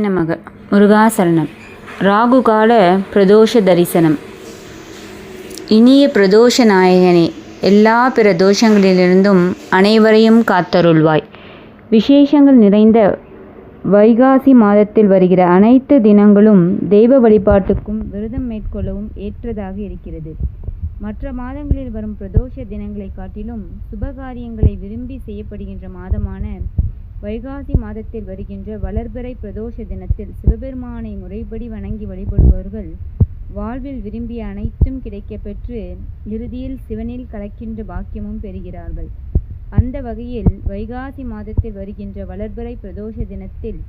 நமக. முருகாசரணம். ராகுகால பிரதோஷ தரிசனம். இனிய பிரதோஷ நாயகனே எல்லா பிற தோஷங்களிலிருந்தும் அனைவரையும் காத்தருள்வாய். விசேஷங்கள் நிறைந்த வைகாசி மாதத்தில் வருகிற அனைத்து தினங்களும் தெய்வ வழிபாட்டுக்கும் விரதம் மேற்கொள்ளவும் ஏற்றதாக இருக்கிறது. மற்ற மாதங்களில் வரும் பிரதோஷ தினங்களை காட்டிலும் சுபகாரியங்களை விரும்பி செய்யப்படுகின்ற மாதமான வைகாசி மாதத்தில் வருகின்ற வளர்பிறை பிரதோஷ தினத்தில் சிவபெருமானை முறைப்படி வணங்கி வழிபடுபவர்கள் வாழ்வில் விரும்பிய அனைத்தும் கிடைக்கப்பெற்று இறுதியில் சிவனில் கலக்கின்ற பாக்கியமும் பெறுகிறார்கள். அந்த வகையில் வைகாசி மாதத்தில் வருகின்ற வளர்பிறை பிரதோஷ தினத்தில்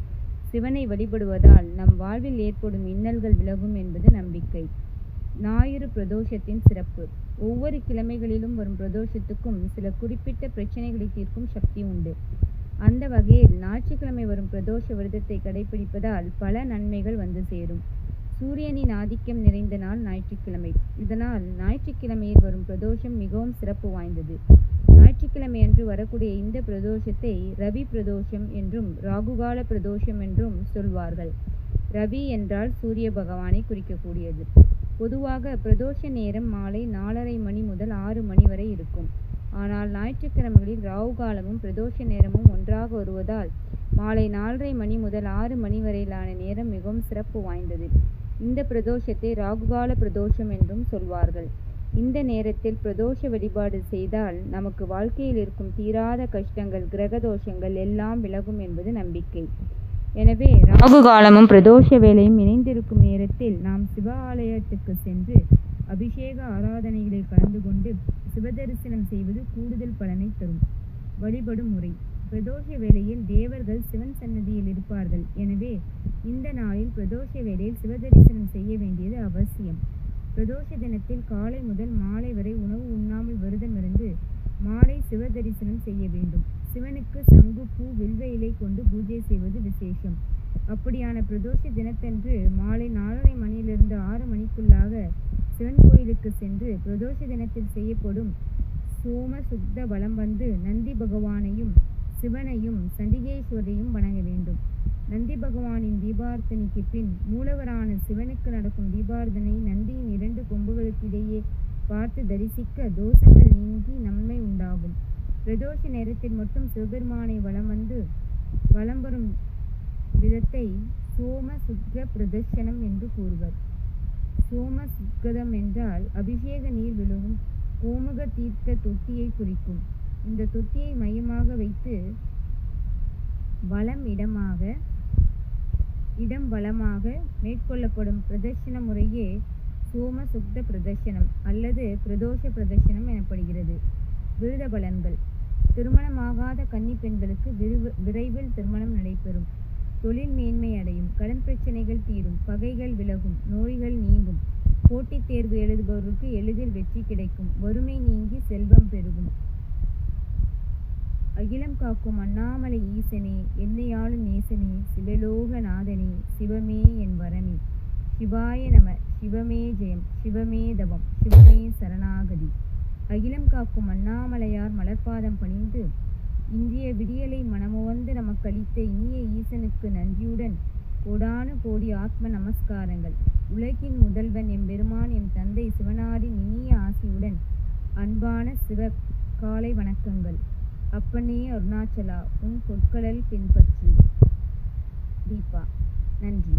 சிவனை வழிபடுவதால் நம் வாழ்வில் ஏற்படும் இன்னல்கள் விலகும் என்பது நம்பிக்கை. ஞாயிறு பிரதோஷத்தின் சிறப்பு. ஒவ்வொரு கிழமைகளிலும் வரும் பிரதோஷத்துக்கும் சில குறிப்பிட்ட பிரச்சனைகளை தீர்க்கும் சக்தி உண்டு. அந்த வகையில் ஞாயிற்றுக்கிழமை வரும் பிரதோஷ விரதத்தை கடைபிடிப்பதால் பல நன்மைகள் வந்து சேரும். சூரியனின் ஆதிக்கம் நிறைந்த நாள் ஞாயிற்றுக்கிழமை. இதனால் ஞாயிற்றுக்கிழமையில் வரும் பிரதோஷம் மிகவும் சிறப்பு வாய்ந்தது. ஞாயிற்றுக்கிழமை அன்று வரக்கூடிய இந்த பிரதோஷத்தை ரவி பிரதோஷம் என்றும் ராகுகால பிரதோஷம் என்றும் சொல்வார்கள். ரவி என்றால் சூரிய பகவானை குறிக்கக்கூடியது. பொதுவாக பிரதோஷ நேரம் மாலை நாலரை மணி முதல் ஆறு மணி வரை இருக்கும். ஆனால் ஞாயிற்றுக்கிழமைகளில் ராகு காலமும் பிரதோஷ நேரமும் ஒன்றாக வருவதால் மாலை நாலரை மணி முதல் ஆறு மணி வரையிலான நேரம் மிகவும் சிறப்பு வாய்ந்தது. இந்த பிரதோஷத்தை ராகுகால பிரதோஷம் என்றும் சொல்வார்கள். இந்த நேரத்தில் பிரதோஷ வழிபாடு செய்தால் நமக்கு வாழ்க்கையில் இருக்கும் தீராத கஷ்டங்கள் கிரக தோஷங்கள் எல்லாம் விலகும் என்பது நம்பிக்கை. எனவே ராகு காலமும் பிரதோஷ வேலையும் இணைந்திருக்கும் நேரத்தில் நாம் சிவ ஆலயத்துக்கு சென்று அபிஷேக ஆராதனைகளில் கலந்து கொண்டு சிவதரிசனம் செய்வது கூடுதல் பலனை தரும். வழிபடும் முறை. பிரதோஷ வேளையில் தேவர்கள் சிவன் சன்னதியில் இருப்பார்கள். எனவே இந்த நாளில் பிரதோஷ வேளையில் சிவதரிசனம் செய்ய வேண்டியது அவசியம். பிரதோஷ தினத்தில் காலை முதல் மாலை வரை உணவு உண்ணாமல் விரதமிருந்து மாலை சிவதரிசனம் செய்ய வேண்டும். சிவனுக்கு சங்கு பூ வில்வ இலை கொண்டு பூஜை செய்வது விசேஷம். அப்படியான பிரதோஷ தினத்தன்று மாலை நாலரை மணியிலிருந்து ஆறு மணிக்குள்ளாக சிவன் கோயிலுக்கு சென்று பிரதோஷ தினத்தில் செய்யப்படும் சோம சுத்த வலம் வந்து நந்தி பகவானையும் சிவனையும் சண்டிகேஸ்வரையும் வணங்க வேண்டும். நந்தி பகவானின் தீபார்த்தனைக்கு பின் மூலவரான சிவனுக்கு நடக்கும் தீபார்த்தனை நந்தியின் இரண்டு கொம்புகளுக்கிடையே பார்த்து தரிசிக்க தோஷங்கள் நீங்கி நன்மை உண்டாகும். பிரதோஷ நேரத்தில் மட்டும் சிவபெருமானை வலம் வந்து வலம் வரும் விதத்தை சோம சுக்க பிரதர்ஷனம் என்று கூறுவர். சோம சுக்கதம் என்றால் அபிஷேக நீர் விழுகும். கோமுக தீர்த்த தொட்டியை குறிக்கும். இந்த தொட்டியை மையமாக வைத்து வலம் இடமாக இடம் வளமாக மேற்கொள்ளப்படும் பிரதர்ஷன முறையே சோம சுக்த பிரதர்ஷனம் அல்லது பிரதோஷ பிரதர்ஷனம் எனப்படுகிறது. விருத பலன்கள். திருமணமாகாத கன்னி பெண்களுக்கு விரைவில் திருமணம் நடைபெறும். தொழில் மேன்மை அடையும் கடன் பிரச்சனைகள் தீரும் பகைகள் விலகும் நோய்கள் நீங்கும். போட்டித் தேர்வு எழுதுபவர்களுக்கு எளிதில் வெற்றி கிடைக்கும். வறுமை நீங்கி செல்வம் பெருகும். அகிலம் காக்கும் அண்ணாமலை ஈசனே என்னையாளும் நேசனே சிவலோக நாதனே சிவமே என் வரமே. சிவாய நம சிவமே ஜெயம் சிவமே தவம் சிவமே சரணாகதி. அகிலம் காக்கும் அண்ணாமலையார் மலர்பாதம் பணிந்து இன்றைய விடியலை மனமுவந்து நமக்களித்த இனிய ஈசனுக்கு நன்றியுடன் கோடானு கோடி ஆத்ம நமஸ்காரங்கள். உலகின் முதல்வன் எம்பெருமான் எம் தந்தை சிவனாரின் இனிய ஆசியுடன் அன்பான சிவ காலை வணக்கங்கள். அப்பனே அருணாச்சலா உன் பொற்களல் பின்பற்றி. தீபா நன்றி.